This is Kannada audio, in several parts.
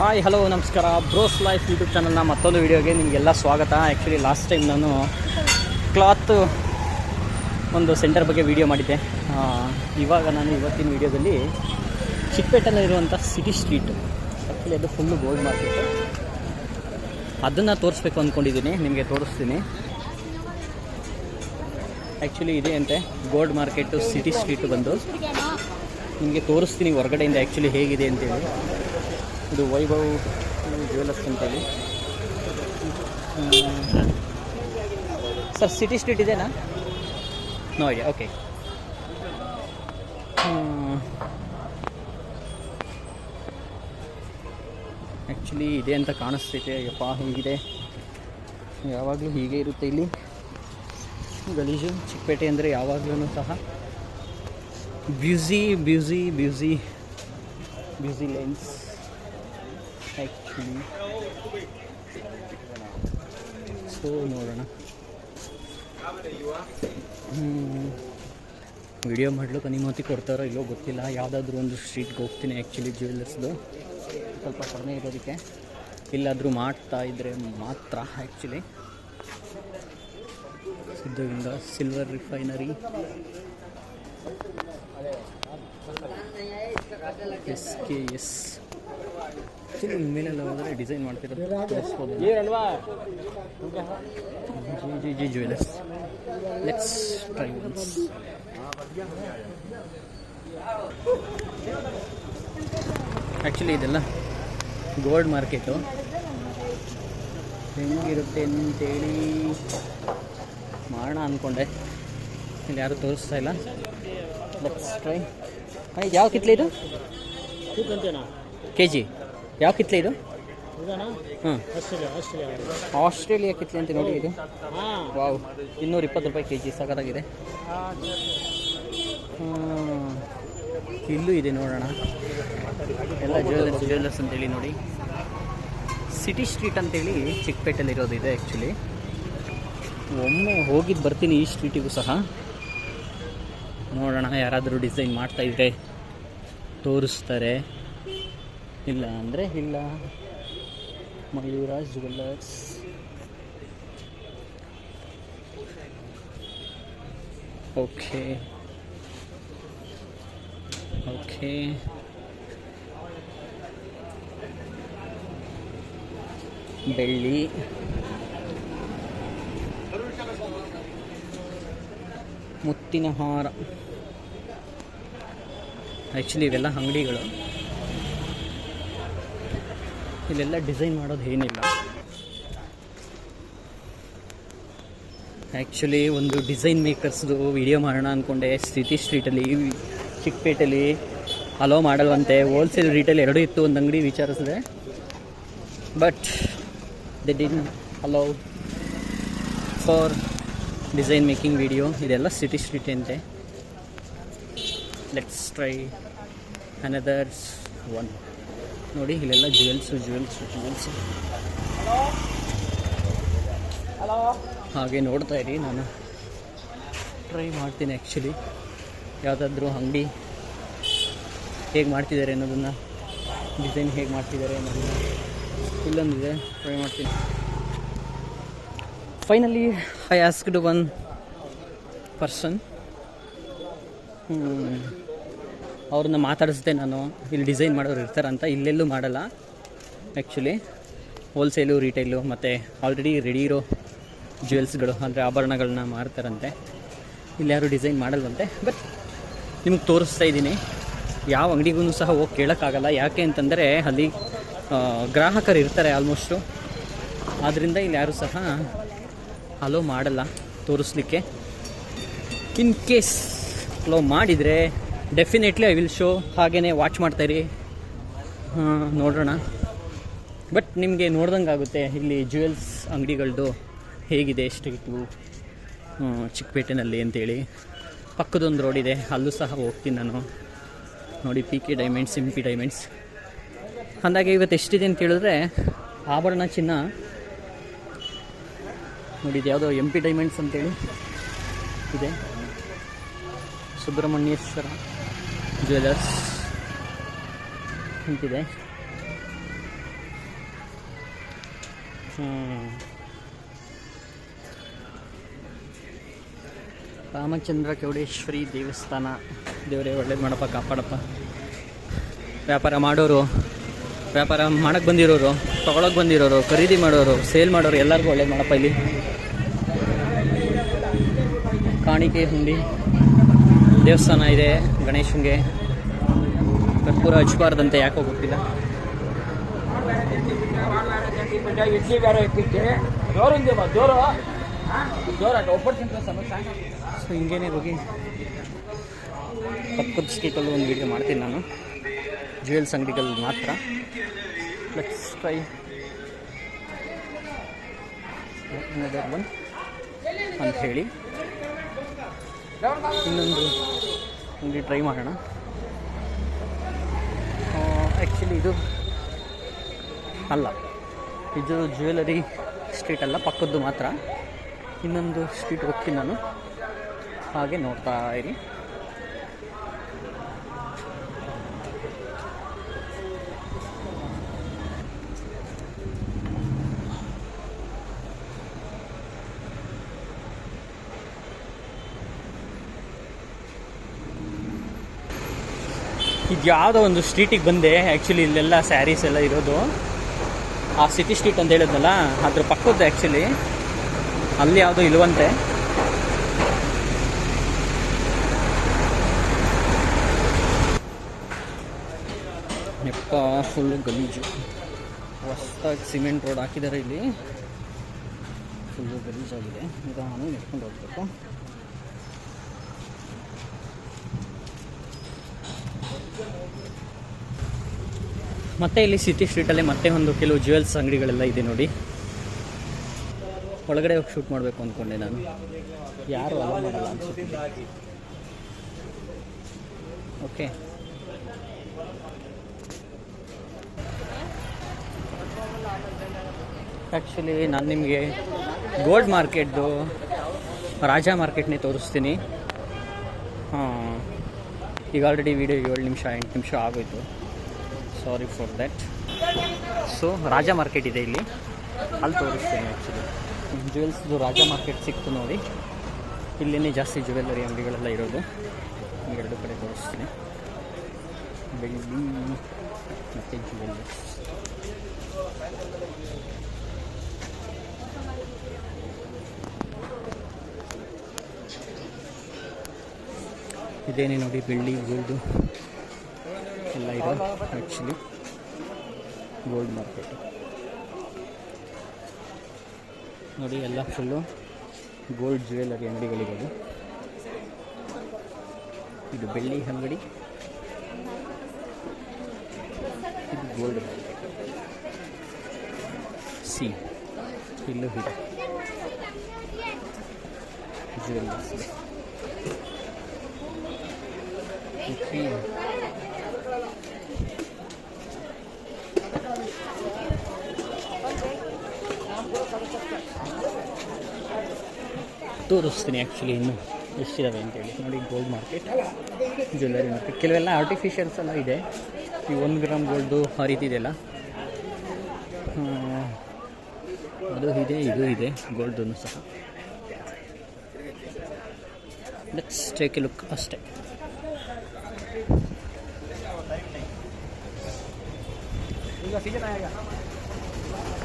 ಹಾಯ್ ಹಲೋ ನಮಸ್ಕಾರ. ಬ್ರೋಸ್ ಲೈಫ್ ಯೂಟ್ಯೂಬ್ ಚಾನಲ್ನ ಮತ್ತೊಂದು ವಿಡಿಯೋಗೆ ನಿಮಗೆಲ್ಲ ಸ್ವಾಗತ. ಆ್ಯಕ್ಚುಲಿ ಲಾಸ್ಟ್ ಟೈಮ್ ನಾನು ಕ್ಲಾತ್ ಒಂದು ಸೆಂಟರ್ ಬಗ್ಗೆ ವಿಡಿಯೋ ಮಾಡಿದ್ದೆ. ಇವಾಗ ನಾನು ಇವತ್ತಿನ ವಿಡಿಯೋದಲ್ಲಿ ಚಿಕ್ಕಪೇಟೆಯಲ್ಲಿರುವಂಥ ಸಿಟಿ ಸ್ಟ್ರೀಟ್ ಆ್ಯಕ್ಚುಲಿ ಅದು ಫುಲ್ಲು ಗೋಲ್ಡ್ ಮಾರ್ಕೆಟು ಅದನ್ನು ತೋರಿಸ್ಬೇಕು ಅಂದ್ಕೊಂಡಿದ್ದೀನಿ ನಿಮಗೆ ತೋರಿಸ್ತೀನಿ. ಆ್ಯಕ್ಚುಲಿ ಇದೆ ಅಂತೆ. ಗೋಲ್ಡ್ ಮಾರ್ಕೆಟು ಸಿಟಿ ಸ್ಟ್ರೀಟು ಬಂದು. ನಿಮಗೆ ತೋರಿಸ್ತೀನಿ ಹೊರಗಡೆಯಿಂದ ಆ್ಯಕ್ಚುಲಿ ಹೇಗಿದೆ ಅಂತೇಳಿ. ಇದು ವೈಭವ್ ಜ್ಯುವೆಲರ್ಸ್ ಅಂತೇಳಿ ಸರ್ ಸಿಟಿ ಸ್ಟ್ರೀಟ್ ಇದೆನಾ? ನೋ ಐಡಿಯಾ ಓಕೆ ಆ್ಯಕ್ಚುಲಿ ಇದೆ ಅಂತ ಕಾಣಿಸ್ತೈತೆ ಅಯ್ಯಪ್ಪ ಹೀಗಿದೆ. ಯಾವಾಗಲೂ ಹೀಗೆ ಇರುತ್ತೆ ಇಲ್ಲಿ. ಗಲೀಜು ಚಿಕ್ಕಪೇಟೆ ಅಂದರೆ ಯಾವಾಗಲೂ ಸಹ. Busy busy busy busy lanes actually so ನೋಡೋಣ ವಿಡಿಯೋ ಮಾಡ್ಲಿಕ್ಕೆ ಅನುಮತಿ ಕೊಡ್ತಾರೋ ಇಲ್ಲೋ ಗೊತ್ತಿಲ್ಲ. ಯಾವುದಾದ್ರೂ ಒಂದು ಸ್ಟ್ರೀಟ್ಗೆ ಹೋಗ್ತೀನಿ ಆ್ಯಕ್ಚುಲಿ ಜ್ಯುವೆಲ್ಲರ್ಸ್ದು ಸ್ವಲ್ಪ ಕಡಿಮೆ ಇರೋದಕ್ಕೆ. ಇಲ್ಲಾದರೂ ಮಾಡ್ತಾ ಇದ್ದರೆ ಮಾತ್ರ actually ಸಿದ್ಧವಿಂದ silver refinery S K S actually ಮೇಲೆಲ್ಲ ಹೋದರೆ ಡಿಸೈನ್ ಮಾಡ್ತಿರೋದು ತೋರಿಸ್ಬೋದು G G G jewellers let's try once actually ಇದೆಲ್ಲ ಗೋಲ್ಡ್ ಮಾರ್ಕೆಟು ಹೆಂಗಿರುತ್ತೆ ಅಂತೇಳಿ ಮಾಡೋಣ ಅಂದ್ಕೊಂಡೆ ಇಲ್ಲಿ ಯಾರು ತೋರಿಸ್ತಾ ಇಲ್ಲ. ಲೆಟ್ಸ್ ಟ್ರೈ ಯಾವ ಕಿತ್ಲೆ ಇದು? ಕೆ ಜಿ ಯಾವ ಕಿತ್ಲೆ ಇದು? ಹಾಂ ಆಸ್ಟ್ರೇಲಿಯಾ ಕಿತ್ಲೆ ಅಂತ ನೋಡಿ ಇದು. ವಾವ್. ಇನ್ನೂರ ಇಪ್ಪತ್ತು ರೂಪಾಯಿ ಕೆ ಜಿ. ಸಖತ್ತಾಗಿದೆ ಹ್ಮ್. ಇಲ್ಲೂ ಇದೆ ನೋಡೋಣ. ಎಲ್ಲ ಜ್ಯುವೆಲ್ಲರ್ಸ್ ಜ್ಯುವೆಲ್ಲರ್ಸ್ ಅಂತೇಳಿ ನೋಡಿ. ಸಿಟಿ ಸ್ಟ್ರೀಟ್ ಅಂತೇಳಿ ಚಿಕ್ಕಪೇಟೆಯಲ್ಲಿ ಇರೋದು ಇದೆ ಆ್ಯಕ್ಚುಲಿ ಒಮ್ಮೆ ಹೋಗಿದ್ದು ಬರ್ತೀನಿ ಈ ಸ್ಟ್ರೀಟಿಗೂ ಸಹ. ನೋಡೋಣ ಯಾರಾದರೂ ಡಿಸೈನ್ ಮಾಡ್ತಾ ಇದ್ರೆ ತೋರಿಸ್ತಾರೆ. ಇಲ್ಲ ಅಂದರೆ ಇಲ್ಲ. ಮಯೂರಾಜ್ ಜುವೆಲ್ಲರ್ಸ್. ಓಕೆ. ಓಕೆ. ಬೆಳ್ಳಿ. ಮುತ್ತಿನ ಹಾರ. ಆ್ಯಕ್ಚುಲಿ ಇವೆಲ್ಲ ಅಂಗಡಿಗಳು. ಇಲ್ಲೆಲ್ಲ ಡಿಸೈನ್ ಮಾಡೋದು ಏನಿಲ್ಲ. ಆ್ಯಕ್ಚುಲಿ ಒಂದು ಡಿಸೈನ್ ಮೇಕರ್ಸ್ದು ವಿಡಿಯೋ ಮಾಡೋಣ ಅಂದ್ಕೊಂಡೆ ಸಿಟಿ ಸ್ಟ್ರೀಟಲ್ಲಿ ಚಿಕ್ಕಪೇಟೆಲಿ ಅಲೋ ಮಾಡಲ್ವಂತೆ. ಹೋಲ್ಸೇಲ್ ರೀಟೇಲ್ ಎರಡೂ ಇತ್ತು ಒಂದು ಅಂಗಡಿ ವಿಚಾರಿಸಿದೆ but they didn't allow for design making video ಇದೆಲ್ಲ ಸಿಟಿ ಸ್ಟ್ರೀಟ್ ಅಂತೆ. ಲೆಟ್ಸ್ ಟ್ರೈ ಅನದರ್ಸ್ ಒನ್ ನೋಡಿ, ಇಲ್ಲೆಲ್ಲ ಜ್ಯುವೆಲ್ಸು ಜ್ಯುವೆಲ್ಸು ಜ್ಯುವೆಲ್ಸು ಹಾಗೆ ನೋಡ್ತಾ ಇರಿ, ನಾನು ಟ್ರೈ ಮಾಡ್ತೀನಿ ಆ್ಯಕ್ಚುಲಿ ಯಾವುದಾದ್ರೂ ಅಂಗಡಿ ಹೇಗೆ ಮಾಡ್ತಿದ್ದಾರೆ ಅನ್ನೋದನ್ನು ಡಿಸೈನ್ ಹೇಗೆ ಮಾಡ್ತಿದ್ದಾರೆ ಅನ್ನೋದನ್ನು ಇಲ್ಲೊಂದಿದೆ ಟ್ರೈ ಮಾಡ್ತೀನಿ. Finally I asked one person ಅವ್ರನ್ನ ಮಾತಾಡಿಸ್ದೆ ನಾನು. ಇಲ್ಲಿ ಡಿಸೈನ್ ಮಾಡೋರು ಇರ್ತಾರಂತ ಇಲ್ಲೆಲ್ಲೂ ಮಾಡಲ್ಲ. ಆ್ಯಕ್ಚುಲಿ ಹೋಲ್ಸೇಲು ರಿಟೇಲು ಮತ್ತು ಆಲ್ರೆಡಿ ರೆಡಿ ಇರೋ ಜ್ಯುವೆಲ್ಸ್ಗಳು ಅಂದರೆ ಆಭರಣಗಳನ್ನ ಮಾರ್ತಾರಂತೆ. ಇಲ್ಲಿ ಯಾರು ಡಿಸೈನ್ ಮಾಡಲ್ವಂತೆ. ಬಟ್ ನಿಮ್ಗೆ ತೋರಿಸ್ತಾ ಇದ್ದೀನಿ. ಯಾವ ಅಂಗಡಿಗೂ ಸಹ ಹೋಗಿ ಕೇಳೋಕ್ಕಾಗಲ್ಲ. ಯಾಕೆ ಅಂತಂದರೆ ಅಲ್ಲಿ ಗ್ರಾಹಕರು ಇರ್ತಾರೆ ಆಲ್ಮೋಸ್ಟು ಆದ್ದರಿಂದ ಇಲ್ಲಿ ಯಾರು ಸಹ ಅಲೋ ಮಾಡಲ್ಲ ತೋರಿಸ್ಲಿಕ್ಕೆ. ಇನ್ ಕೇಸ್ ಅಲೋ ಮಾಡಿದರೆ ಡೆಫಿನೆಟ್ಲಿ ಐ ವಿಲ್ ಶೋ ಹಾಗೇ ವಾಚ್ ಮಾಡ್ತಾಯಿರಿ ನೋಡೋಣ ಬಟ್ ನಿಮಗೆ ನೋಡ್ದಂಗೆ ಆಗುತ್ತೆ ಇಲ್ಲಿ ಜ್ಯುವೆಲ್ಸ್ ಅಂಗಡಿಗಳದ್ದು ಹೇಗಿದೆ ಸ್ಟ್ರೀಟು ಚಿಕ್ಕಪೇಟೆನಲ್ಲಿ ಅಂತೇಳಿ. ಪಕ್ಕದೊಂದು ರೋಡ್ ಇದೆ, ಅಲ್ಲೂ ಸಹ ಹೋಗ್ತೀನಿ ನಾನು. ನೋಡಿ P K diamonds M P diamonds ಅಂದಾಗೆ ಇವತ್ತು ಎಷ್ಟಿದೆ ಅಂತ ಹೇಳಿದ್ರೆ ಆಭರಣ ಚಿನ್ನ. ನೋಡಿದ್ಯಾವುದೋ ಎಂ ಪಿ ಡೈಮಂಡ್ಸ್ ಅಂತೇಳಿ ಇದೆ. Subrahmanyeshwara jewellers hmm. ರಾಮಚಂದ್ರ ಚೌಡೇಶ್ವರಿ ದೇವಸ್ಥಾನ. ದೇವರೇ, ಒಳ್ಳೇದು ಮಾಡಪ್ಪ, ಕಾಪಾಡಪ್ಪ. ವ್ಯಾಪಾರ ಮಾಡೋರು, ವ್ಯಾಪಾರ ಮಾಡಕ್ಕೆ ಬಂದಿರೋರು ತೊಗೊಳಕ್ಕೆ ಬಂದಿರೋರು, ಖರೀದಿ ಮಾಡೋರು, ಸೇಲ್ ಮಾಡೋರು ಎಲ್ಲರಿಗೂ ಒಳ್ಳೇದು ಮಾಡಪ್ಪ ಇಲ್ಲಿ. ಕಾಣಿಕೆ, ಹುಂಡಿ. ದೇವಸ್ಥಾನ ಇದೆ, ಗಣೇಶನ್ಗೆ ಕರ್ಪೂರ ಹಚ್ಚಬಾರ್ದಂತೆ ಯಾಕೋ ಗೊತ್ತಿಲ್ಲ. ಸೊ ಹಿಂಗೇನೆ ಹೋಗಿ ಪಕ್ಕದ ಸ್ಟ್ರೀಟಲ್ಲೂ ಒಂದು ವೀಡಿಯೋ ಮಾಡ್ತೀನಿ ನಾನು. ಜ್ಯುವೆಲ್ಸ್ ಅಂಗಡಿಗಳು ಮಾತ್ರ. ಲೆಟ್ಸ್ ಟ್ರೈ ಅಂತ ಹೇಳಿ. ಇನ್ನೊಂದು ಅಂಗಡಿ ಟ್ರೈ ಮಾಡೋಣ. ಆ್ಯಕ್ಚುಲಿ ಇದು ಅಲ್ಲ. ಇದು ಜ್ಯುವೆಲರಿ ಸ್ಟ್ರೀಟ್ ಅಲ್ಲ, ಪಕ್ಕದ್ದು ಮಾತ್ರ. ಇನ್ನೊಂದು ಸ್ಟ್ರೀಟ್ ಹೋಗ್ತೀನಿ ನಾನು. ಹಾಗೆ ನೋಡ್ತಾ ಇರಿ. ಇದು ಯಾವುದೋ ಒಂದು ಸ್ಟ್ರೀಟಿಗೆ ಬಂದೆ. ಆ್ಯಕ್ಚುಲಿ ಇಲ್ಲೆಲ್ಲ ಸ್ಯಾರೀಸ್ ಎಲ್ಲ ಇರೋದು. ಆ ಸಿಟಿ ಸ್ಟ್ರೀಟ್ ಅಂತ ಹೇಳಿದ್ನಲ್ಲ, ಅದ್ರ ಪಕ್ಕದ್ದು ಆ್ಯಕ್ಚುಲಿ ಅಲ್ಲಿ ಯಾವುದೋ ಇಲ್ವಂತೆ. ನೆಪ್ಪ ಫುಲ್ ಗಲೀಜು. ಹೊಸ್ದಾಗಿ ಸಿಮೆಂಟ್ ರೋಡ್ ಹಾಕಿದ್ದಾರೆ ಇಲ್ಲಿ. ಫುಲ್ಲು ಗಲೀಜಾಗಿದೆ. ನಿಧಾನ ನೆಟ್ಕೊಂಡು ಹೋಗ್ಬೇಕು. ಮತ್ತೆ ಇಲ್ಲಿ ಸಿಟಿ ಸ್ಟ್ರೀಟಲ್ಲಿ ಮತ್ತೆ ಒಂದು ಕೆಲವು ಜ್ಯುವೆಲ್ಸ್ ಅಂಗಡಿಗಳೆಲ್ಲ ಇದೆ ನೋಡಿ. ಒಳಗಡೆ ಹೋಗಿ ಶೂಟ್ ಮಾಡಬೇಕು ಅಂದ್ಕೊಂಡೆ ನಾನು. ಯಾರು ಅಲೋ ಮಾಡಲ್ಲ ಓಕೆ ಆ್ಯಕ್ಚುಲಿ ನಾನು ನಿಮಗೆ ಗೋಲ್ಡ್ ಮಾರ್ಕೆಟ್ದು ರಾಜಾ ಮಾರ್ಕೆಟ್ನೇ ತೋರಿಸ್ತೀನಿ. ಹಾಂ. ಈಗ ಆಲ್ರೆಡಿ ವಿಡಿಯೋ ಏಳು ನಿಮಿಷ ಎಂಟು ನಿಮಿಷ ಆಗೋಯ್ತು. Sorry for that so Raja market ಇದೆ ಇಲ್ಲಿ. ಅಲ್ಲಿ ತೋರಿಸ್ತೀನಿ ಆ್ಯಕ್ಚುಲಿ ಜ್ಯುವೆಲ್ಸ್ದು ರಾಜ ಮಾರ್ಕೆಟ್ ಸಿಕ್ತು ನೋಡಿ. ಇಲ್ಲಿನೇ ಜಾಸ್ತಿ ಜ್ಯುವೆಲ್ಲರಿ ಅಂಗಡಿಗಳೆಲ್ಲ ಇರೋದು. ಎರಡು ಕಡೆ ತೋರಿಸ್ತೀನಿ. ಬೆಳ್ಳಿ ಮತ್ತು ಜ್ಯುವೆಲ್ಲರ್ಸ್ ಇದೇನೇ ನೋಡಿ ಬೆಳ್ಳಿ ಗೋಲ್ಡು ಇದೆ. ಆ್ಯಕ್ಚುಲಿ ಗೋಲ್ಡ್ ಮಾರ್ಕೆಟ್ ನೋಡಿ ಎಲ್ಲ ಫುಲ್ಲು ಗೋಲ್ಡ್ ಜ್ಯುವೆಲರಿ ಅಂಗಡಿಗಳಿರೋದು ಇದು ಬೆಳ್ಳಿ ಅಂಗಡಿ. ಇದು ಗೋಲ್ಡ್ ಸಿ ಇಲ್ಲೂ ಇದೆ. ಜ್ಯುವೆಲ್ಲರ್ಸ್ ಇದೆ ತೋರಿಸ್ತೀನಿ ಆ್ಯಕ್ಚುಲಿ ಇನ್ನು. ಎಷ್ಟಿದಾವೆ ಅಂತೇಳಿ. ನೋಡಿ ಗೋಲ್ಡ್ ಮಾರ್ಕೆಟ್ ಜ್ಯುವೆಲ್ಲರಿ ಮಾರ್ಕೆಟ್ ಕೆಲವೆಲ್ಲ ಆರ್ಟಿಫಿಷಿಯಲ್ಸ್ ಎಲ್ಲ ಇದೆ. ಈ ಒಂದು ಗ್ರಾಮ್ ಗೋಲ್ಡು ಆ ರೀತಿ ಇದೆಯಲ್ಲ ಅದು ಇದೆ, ಇದು ಇದೆ ಗೋಲ್ಡನ್ನು ಸಹ. ಲೆಟ್ಸ್ ಟೇಕ್ ಎ ಲುಕ್ ಅಷ್ಟೇ.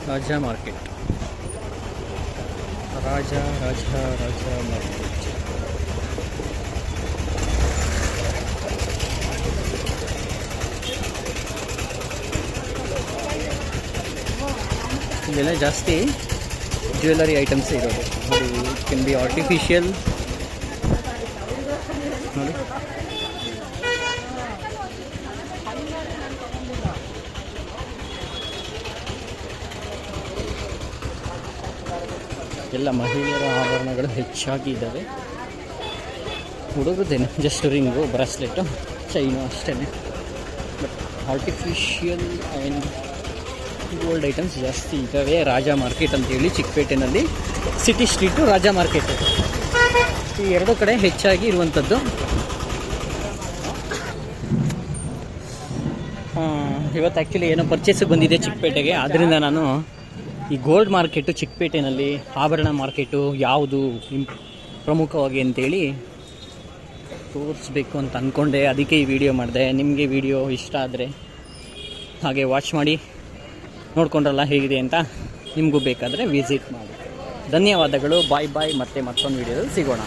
ರಾಜಾ ಮಾರ್ಕೆಟ್ ರಾಜ ರಾಜ ರಾಜ ಮಾರ್ಕೆಟ್ ಇದೆಲ್ಲ ಜಾಸ್ತಿ ಜ್ಯುವೆಲರಿ ಐಟಮ್ಸ್ ಇರೋದು ನೋಡಿ ಇಟ್ ಕೆನ್ ಬಿ ಆರ್ಟಿಫಿಷಿಯಲ್ ನೋಡಿ ಎಲ್ಲ ಮಹಿಳೆಯರ ಆಭರಣಗಳು ಹೆಚ್ಚಾಗಿ ಇದ್ದಾವೆ ಹುಡುಗದೇನು ಜಸ್ಟ್ ರಿಂಗು ಬ್ರಾಸ್ಲೆಟು ಚೈನು ಅಷ್ಟೇ but artificial and gold items ಜಾಸ್ತಿ ಇದ್ದಾವೆ. ರಾಜ ಮಾರ್ಕೆಟ್ ಅಂತೇಳಿ ಚಿಕ್ಕಪೇಟೆನಲ್ಲಿ. ಸಿಟಿ ಸ್ಟ್ರೀಟು ರಾಜ ಮಾರ್ಕೆಟ್ ಈ ಎರಡು ಕಡೆ ಹೆಚ್ಚಾಗಿ ಇರುವಂಥದ್ದು ಇವತ್ತು ಆ್ಯಕ್ಚುಲಿ ಏನೋ ಪರ್ಚೇಸಿಗೆ ಬಂದಿದೆ ಚಿಕ್ಕಪೇಟೆಗೆ. ಆದ್ದರಿಂದ ನಾನು ಈ ಗೋಲ್ಡ್ ಮಾರ್ಕೆಟು, ಚಿಕ್ಕಪೇಟೆನಲ್ಲಿ ಆಭರಣ ಮಾರ್ಕೆಟು ಯಾವುದು ಇಂಪ್ ಪ್ರಮುಖವಾಗಿ ಅಂತೇಳಿ ತೋರಿಸ್ಬೇಕು ಅಂತ ಅಂದ್ಕೊಂಡೆ ಅದಕ್ಕೆ ಈ ವಿಡಿಯೋ ಮಾಡಿದೆ. ನಿಮಗೆ ವಿಡಿಯೋ ಇಷ್ಟ ಆದರೆ ಹಾಗೆ ವಾಚ್ ಮಾಡಿ, ನೋಡ್ಕೊಂಡ್ರಲ್ಲ ಹೇಗಿದೆ ಅಂತ ನಿಮಗೂ ಬೇಕಾದರೆ ವಿಸಿಟ್ ಮಾಡಿ. ಧನ್ಯವಾದಗಳು. ಬಾಯ್ ಬಾಯ್ ಮತ್ತೆ ಮತ್ತೊಂದು ವಿಡಿಯೋದಲ್ಲಿ ಸಿಗೋಣ.